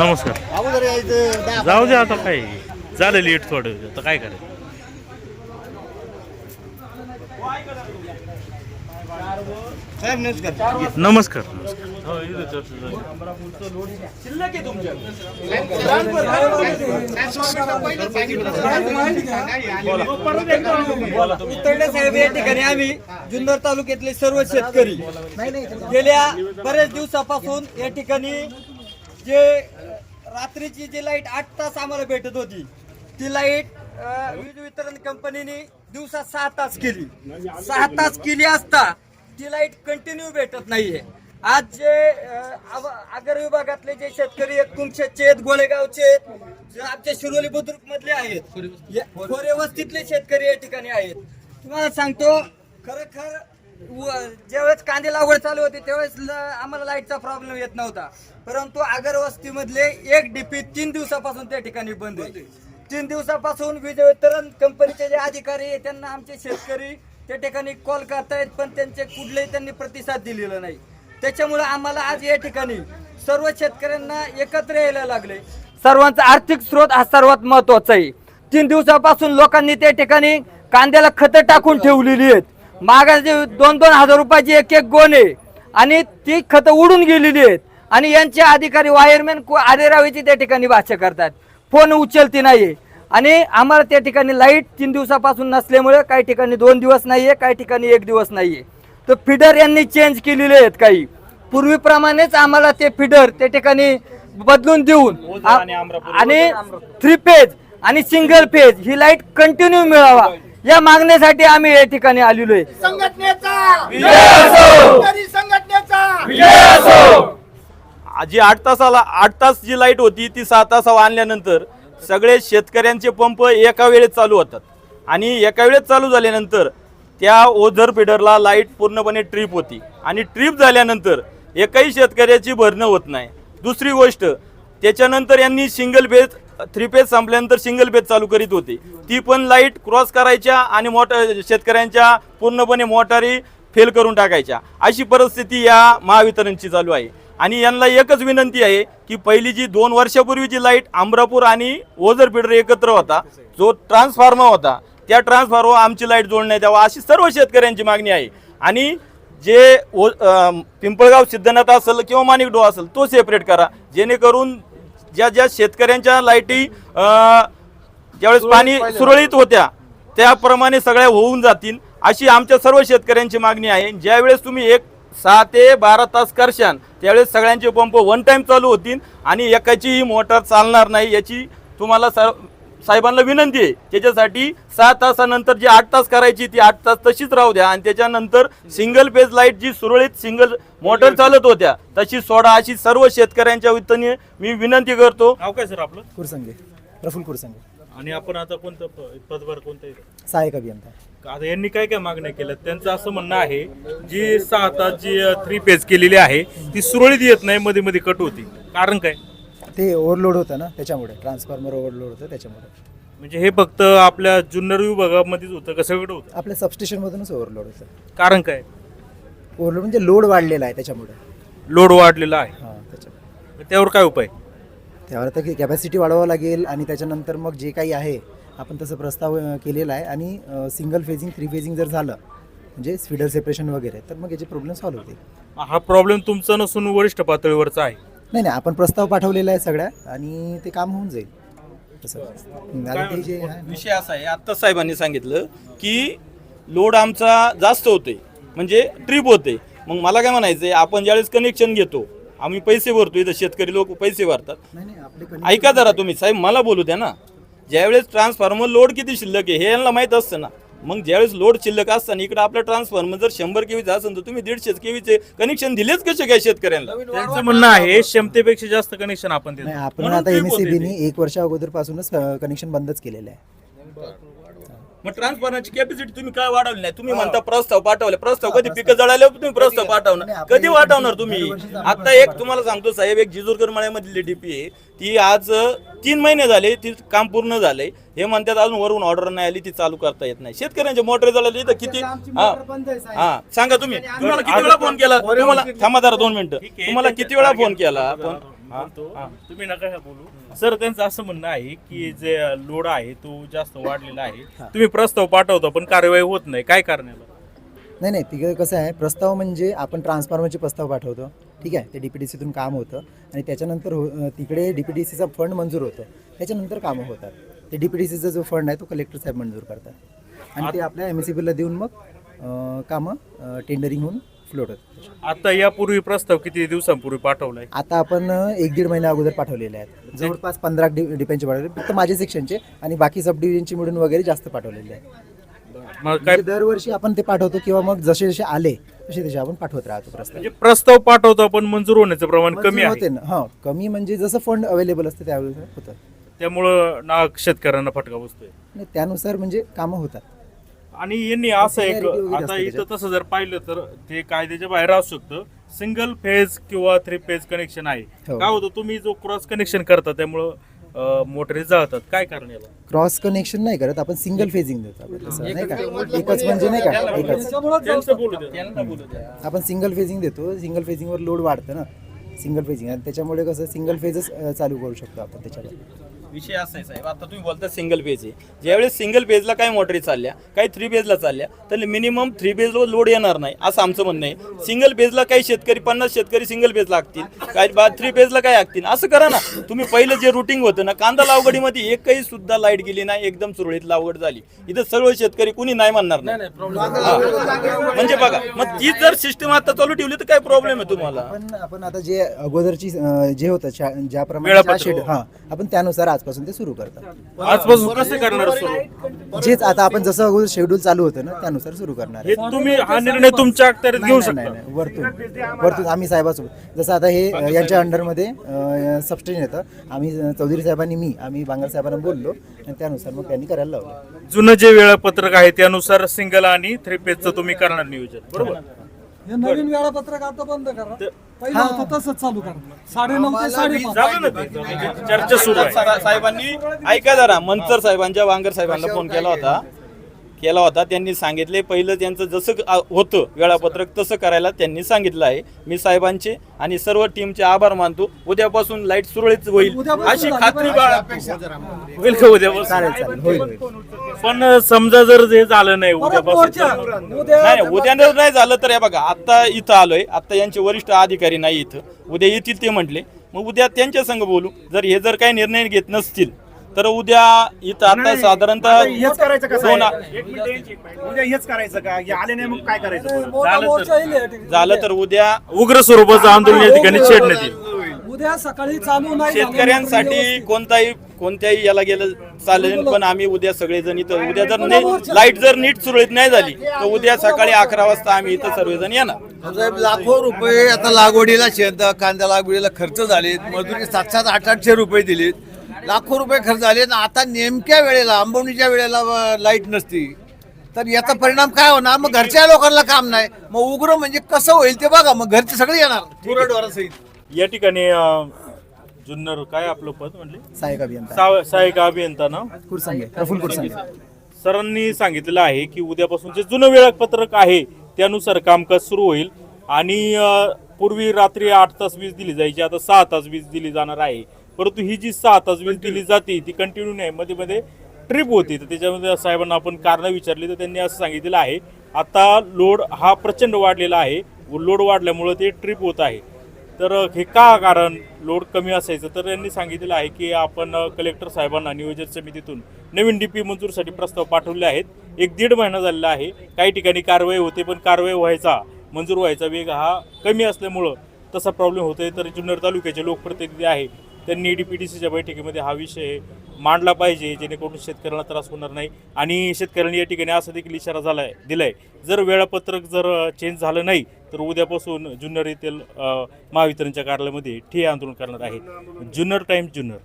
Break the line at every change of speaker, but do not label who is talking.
नमस्कार. जाऊ दे आता काय. झालं लेट थोडं. आता काय करायचं
नमस्कार
नमस्कार. नमस्कार. हो,
साहेब या ठिकाणी आम्ही जुन्नर तालुक्यातले सर्व शेतकरी गेल्या बरेच दिवसापासून या ठिकाणी जे रात्रीची जी लाइट आठ तास आम्हाला भेटत होती ती लाइट वीज वितरण कंपनीने दिवसात सहा तास केली. सहा तास केली असता ती लाइट कंटिन्यू भेटत नाहीये. आज जे आगर विभागातले जे शेतकरी आहेत कुमशेतचे आहेत गोळेगावचे आहेत जे आमच्या शिरोली बुद्रुक मधले आहेत खोरे वस्तीतले शेतकरी या ठिकाणी आहेत. तुम्हाला सांगतो खरोखर ज्यावेळेस कांदे लागवड चालू होती त्यावेळेस आम्हाला लाईटचा प्रॉब्लेम येत नव्हता. परंतु आगर वस्तीमधले एक डीपी तीन दिवसापासून त्या ठिकाणी बंद आहे. तीन दिवसापासून वीज वितरण कंपनीचे जे अधिकारी आहे त्यांना आमचे शेतकरी त्या ठिकाणी कॉल करतायत पण त्यांचे कुठलेही त्यांनी प्रतिसाद दिलेला नाही. त्याच्यामुळे आम्हाला आज या ठिकाणी सर्व शेतकऱ्यांना एकत्र यायला लागले. सर्वांचा आर्थिक स्रोत हा सर्वात महत्त्वाचा आहे. तीन दिवसापासून लोकांनी त्या ठिकाणी कांद्याला खतं टाकून ठेवलेली आहेत. मागाचे दोन दोन हजार रुपयाची एक एक गोण आहे आणि ती खतं उडून गेलेली आहेत. आणि यांचे अधिकारी वायरमॅन आरेरावीची त्या ठिकाणी भाषा करतात. फोन उचलती नाहीये. आणि आम्हाला त्या ठिकाणी लाइट तीन दिवसापासून नसल्यामुळे काही ठिकाणी दोन दिवस नाहीये काही ठिकाणी एक दिवस नाहीये. तर फिडर यांनी चेंज केलेले आहेत काही. पूर्वीप्रमाणेच आम्हाला ते फिडर त्या ठिकाणी बदलून देऊन आणि थ्री पेज आणि सिंगल पेज ही लाइट कंटिन्यू मिळावा. या मागण्यासाठी आम्ही या ठिकाणी आलेलो आहे.
संघटनेचा!
जी आठ तासाला आठ तास जी लाइट होती ती सहा तासावर आणल्यानंतर सगळे शेतकऱ्यांचे पंप एका वेळेत चालू होतात. आणि एका वेळेत चालू झाल्यानंतर त्या ओझर फिडरला लाइट पूर्णपणे ट्रीप होती. आणि ट्रीप झाल्यानंतर एकही शेतकऱ्याची भरणं होत नाही. दुसरी गोष्ट त्याच्यानंतर यांनी सिंगल पेज थ्री पेज संपल्यानंतर सिंगल पेज चालू करीत होते. ती पण लाइट क्रॉस करायच्या आणि मोटर शेतकऱ्यांच्या पूर्णपणे मोटारी फेल करून टाकायच्या. अशी परिस्थिती या महावितरणची चालू आहे. आणि यांना एकच विनंती आहे की पहिली जी दोन वर्षापूर्वीची लाइट आंब्रापूर आणि ओझर फिडर एकत्र होता जो ट्रान्सफॉर्मर होता त्या ट्रान्सफॉर्मर आमची लाइट जोडण्यात यावा अशी सर्व शेतकऱ्यांची मागणी आहे. आणि जे ओ पिंपळगाव सिद्धनाथ असेल किंवा माणिकडो असेल तो सेपरेट करा. जेणेकरून ज्या ज्या शेतकऱ्यांच्या लाईटी ज्यावेळेस पाणी सुरळीत होत्या त्याप्रमाणे सगळ्या होऊन जातील. अशी आमच्या सर्व शेतकऱ्यांची मागणी आहे. ज्यावेळेस तुम्ही एक सहा ते बारा तास करशान त्यावेळेस सगळ्यांचे पंप वन टाइम चालू होतील आणि एकाचीही मोटार चालणार नाही याची तुम्हाला सा साहेबांना विनंती आहे त्याच्यासाठी सहा तासानंतर जी आठ तास करायची ती आठ तास तशीच राहू द्या. आणि त्याच्यानंतर सिंगल पेज लाइट जी सुरळीत सिंगल मोटर चालत होत्या तशी सोडा अशी सर्व शेतकऱ्यांच्या वतीने मी विनंती करतो.
नाव काय सर आपलं?
कुरसंगे प्रफुल कुरसंगे.
आणि आपण आता कोणतं प- पदभार कोणतं आहे?
सहाय्यक अभियंता.
आता यांनी काय काय मागण्या केल्या? त्यांचं असं म्हणणं आहे जी सहा तास जी थ्री पेज केलेली आहे ती सुरळीत येत नाही मध्ये मध्ये कट होती. कारण काय?
ते ओव्हरलोड होतं ना त्याच्यामुळे. ट्रान्सफॉर्मर ओव्हरलोड होतं त्याच्यामुळे.
म्हणजे हे फक्त आपल्या जुन्नर विभागामध्येच होतं का सगळीकडे होतं?
आपल्या सबस्टेशनमधूनच ओव्हरलोड होतं.
कारण काय?
ओव्हरलोड म्हणजे लोड वाढलेला आहे त्याच्यामुळे.
लोड वाढलेला आहे.
हां त्याच्यामुळे.
त्यावर काय उपाय?
त्यावर आता कॅपॅसिटी वाढवावं लागेल आणि त्याच्यानंतर मग जे काही आहे आपण तसं प्रस्ताव अं, केलेला आहे आणि सिंगल फेजिंग थ्री फेजिंग जर झालं म्हणजे स्पीडर सेपरेशन वगैरे तर मग याचे प्रॉब्लेम सॉल्व्ह होतील.
हा प्रॉब्लेम तुमचा नसून वरिष्ठ पातळीवरचा आहे.
नाही नाही आपण प्रस्ताव पाठवलेला आहे सगळ्या आणि ते काम होऊन जाईल. तसं. आणि ते जे आहे ना-
विषय असा आहे आत्ता साहेबांनी सांगितलं की लोड आमचा जास्त होतोय म्हणजे ट्रिप होते. मग मला काय म्हणायचं आहे आपण ज्यावेळेस कनेक्शन घेतो आम्ही पैसे भरतो इथं शेतकरी लोक पैसे भरतात.
नाही नाही आपले कनेक्शन-
ऐका जरा तुम्ही साहेब मला बोलू द्या ना. ज्यावेळेस ट्रान्सफॉर्मर लोड किती शिल्लक आहे हे यांना माहीत असतं ना. मग ज्यावेळेस लोड शिल्लक असताना इकडे आपला ट्रान्सफॉर्मर जर शंभर केवीचा असेल तर तुम्ही दीडशे केवीचे कनेक्शन दिलेच कसे काय शेतकऱ्यांना?
त्यांचं म्हणणं आहे क्षमतेपेक्षा जास्त कनेक्शन आपण
नाही
देतो
आपण
म्हणून
आता
trip
एम एस
होते
नी एक वर्षा अगोदरपासूनच कनेक्शन बंदच केलेलं आहे.
मग ट्रान्सफॉर्मरची कॅपॅसिटी तुम्ही काय वाढवली नाही? तुम्ही म्हणता प्रस्ताव पाठवले. प्रस्ताव कधी पिकं जळाले तुम्ही प्रस्ताव पाठवणार? कधी वाढवणार तुम्ही? आता एक तुम्हाला सांगतो साहेब एक जिजूरकर मळ्यामधली डीपी आहे. ती आज तीन महिने झाले ती काम पूर्ण झालंय. हे म्हणतात अजून वरून ऑर्डर नाही आली ती चालू करता येत नाही. शेतकऱ्यांचे मोटर जळाले तर किती? हा. हा. सांगा तुम्ही. तुम्हाला किती वेळा फोन केला? तुम्हाला थांबा जरा दोन मिनिटं. तुम्हाला किती वेळा फोन केला? पण
बोलतो. तुम्ही नका बोलू. सर त्यांचं असं म्हणणं आहे की जे लोड आहे तो जास्त वाढलेला आहे. तुम्ही प्रस्ताव पाठवता पण कार्यवाही होत नाही. काय करण्याला
नाही नाही तिकडे कसं आहे प्रस्ताव म्हणजे आपण ट्रान्सफॉर्मरचे प्रस्ताव पाठवतो. ठीक आहे ते डी पी डी सीतून काम होतं आणि त्याच्यानंतर हो तिकडे डी पी डी सीचा फंड मंजूर होतं. त्याच्यानंतर कामं होतात. ते डी पी डी सीचा जो फंड आहे तो कलेक्टर साहेब मंजूर करतात. आणि ते आपल्या एम एस सी बीला देऊन मग कामं टेंडरिंग होऊन फ्लोट
आता यापूर्वी प्रस्ताव किती दिवसांपूर्वी पाठवलाय?
आता आपण एक दीड महिन्या अगोदर पाठवलेले आहेत. जवळपास पंधरा डि डिपेंडचे पाठवले फक्त माझे सेक्शनचे आणि बाकी सब डिव्हिजनची मिळून वगैरे जास्त पाठवलेले आहेत.
मग काय
म्हणजे दरवर्षी आपण ते पाठवतो किंवा मग जसे जसे आले तसे तसे आपण पाठवत राहतो प्रस्ताव.
म्हणजे प्रस्ताव पाठवतो पण मंजूर होण्याचं प्रमाण कमी आहे.
होते ना. हा कमी म्हणजे जसं फंड अवेलेबल असते त्यावेळेस होतं.
त्यामुळं ना शेतकऱ्यांना फटका बसतोय.
आणि त्यानुसार म्हणजे कामं होतात.
आणि यांनी असं एक आता इथं तसं जर पाहिलं तर ते कायद्याच्या बाहेर असू शकतं. सिंगल फेज किंवा थ्री फेज कनेक्शन आहे.
हो.
काय होतं? तुम्ही जो क्रॉस कनेक्शन करता त्यामुळं मोटरी जळतात. काय कारण याला?
क्रॉस कनेक्शन नाही करत. आपण सिंगल फेजिंग देतो आपण तसं नाही का? एकच म्हणजे नाही का? एकच.
त्यांचं बोलू द्या.
आपण सिंगल फेजिंग देतो. सिंगल फेजिंगवर लोड वाढतं ना. सिंगल फेजिंग आणि त्याच्यामुळे कसं? सिंगल फेजच चालू करू शकतो आपण त्याच्यावर.
विषय असा आहे साहेब. आता तुम्ही बोलता सिंगल पेज आहे. ज्यावेळेस सिंगल पेजला काही मोटरी चालल्या काही थ्री पेजला चालल्या तर मिनिमम थ्री पेजला लोड येणार नाही असं आमचं म्हणणं आहे. सिंगल पेजला काही शेतकरी पन्नास शेतकरी सिंगल पेजला लागतील काही बाद थ्री पेजला काय लागतील असं करा ना. तुम्ही पहिलं जे रुटिंग होतं ना कांदा लावगडीमध्ये एकही सुद्धा लाइट गेली नाही एकदम सुरळीत लावगड झाली. इथं सर्व शेतकरी कुणी नाही म्हणणार नाही. हा. म्हणजे बघा मग तीच जर सिस्टम आता चालू ठेवली तर काय प्रॉब्लेम आहे तुम्हाला?
आपण आता जे अगोदरची जे होतं ज्याप्रमाणे हा. आपण त्यानुसार आजपासून ते सुरू करतात.
आजपासून कसं करणार सुरू?
जेच आता आपण जसं अगोदर शेड्यूल चालू होतं ना त्यानुसार सुरू करणार
हे तुम्ही हा निर्णय तुमच्या अखत्यारीत घेऊ
नाही, नाही,
शकता.
नाही, वरतून. वरतून आम्ही साहेबासोबत. जसं आता हे अ, यांच्या अंडरमध्ये सबस्टेशन येतं. आम्ही अ, चौधरी साहेबांनी मी आम्ही बांगर साहेबांना बोललो आणि त्यानुसार मग त्यांनी करायला लावलं.
जुनं जे वेळापत्रक आहे त्यानुसार सिंगल आणि थ्री पेजचं तुम्ही करणार नियोजन. बरोबर?
हे नवीन वेळापत्रक आता बंद करा. पहिलं होतं तसंच चालू करा. साडे नऊ ते साडेपाच.
झालं ना ते. चर्चा सुरू आहे.
साहेबांनी ऐका जरा मंचर साहेबांच्या वांगर साहेबांना फोन केला होता. केला होता त्यांनी सांगितले पहिलं त्यांचं जसं होतं वेळापत्रक तसं करायला त्यांनी सांगितलं आहे. मी साहेबांचे आणि सर्व टीमचे आभार मानतो. उद्यापासून लाइट सुरळीत होईल. अशी खात्री
होईल. का पण समजा जर हे झालं नाही उद्यापासून
नाही उद्या जर नाही झालं तर हे बघा आता इथं आलोय. आता यांचे वरिष्ठ अधिकारी नाही इथं. उद्या येतील ते म्हटले. मग उद्या त्यांच्या संग बोलू. जर हे जर काही निर्णय घेत नसतील तर उद्या इथं आता साधारणतः
हेच करायचं
दोन
आहे? उद्या हेच करायचं का? हे आले नाही मग काय करायचं?
झालं तर-
उद्या.
उग्र स्वरूपाचं आंदोलन या ठिकाणी छेडण्यात येईल.
उद्या सकाळी चालू नाही झालं,
शेतकऱ्यांसाठी कोणताही कोणत्याही याला गेलं चालेल पण आम्ही उद्या सगळेजण इथं उद्या जर. लाइट जर नीट सुरळीत नाही झाली तर उद्या सकाळी अकरा वाजता आम्ही इथं सर्वजण येणार.
साहेब लाखो रुपये आता लागवडीला शेत कांदा लागवडीला खर्च झालेत. मजुरी सात सात आठ आठशे रुपये दिलेत. लाखो रुपये खर्च झाले आणि आता नेमक्या वेळेला आंबवणीच्या वेळेला लाइट नसती. तर याचा परिणाम काय होणार? मग घरच्या लोकांना काम नाही. मग उग्र म्हणजे कसं होईल ते बघा. मग घरचे सगळे येणार.
या ठिकाणी जुन्नर काय आपलं पद म्हणले?
सहाय्यक अभियंता.
सा- सहाय्यक अभियंता ना
कुरसंगे प्रफुल्ल कुरसंगे.
सरांनी सांगितलेलं आहे की उद्यापासून जे जुनं वेळापत्रक आहे त्यानुसार कामकाज सुरू होईल. आणि पूर्वी रात्री आठ तास वीज दिली जायची आता सहा तास वीज दिली जाणार आहे. परंतु ही जी तास वीज दिली जाते ती कंटिन्यू नाही. मध्ये मध्ये ट्रिप होती. तर त्याच्यामध्ये साहेबांना आपण कारणं विचारली तर त्यांनी असं सांगितलेलं आहे आता लोड हा प्रचंड वाढलेला आहे. लोड वाढल्यामुळं ते ट्रिप होत आहे. तर हे का कारण लोड कमी असायचं? तर यांनी सांगितलेलं आहे की आपण कलेक्टर साहेबांना नियोजन समितीतून नवीन डीपी मंजूरसाठी प्रस्ताव पाठवले आहेत. एक दीड महिना झालेला आहे. काही ठिकाणी कारवाई होते पण कारवाई व्हायचा मंजूर व्हायचा वेग हा कमी असल्यामुळं तसा प्रॉब्लेम होतोय. तर जुन्नर तालुक्याचे लोकप्रतिनिधी आहे. त्यांनी डी पी डी सीच्या बैठकीमध्ये हा विषय मांडला पाहिजे जेणेकरून शेतकऱ्याला त्रास होणार नाही. आणि शेतकऱ्यांनी या ठिकाणी असा देखील इशारा झाला आहे दिलाय जर वेळापत्रक जर चेंज झालं नाही तर उद्यापासून जुन्नर येथील महावितरणच्या कार्यालयामध्ये ठिय्या आंदोलन करणार आहे. जुन्नर टाईम जुन्नर.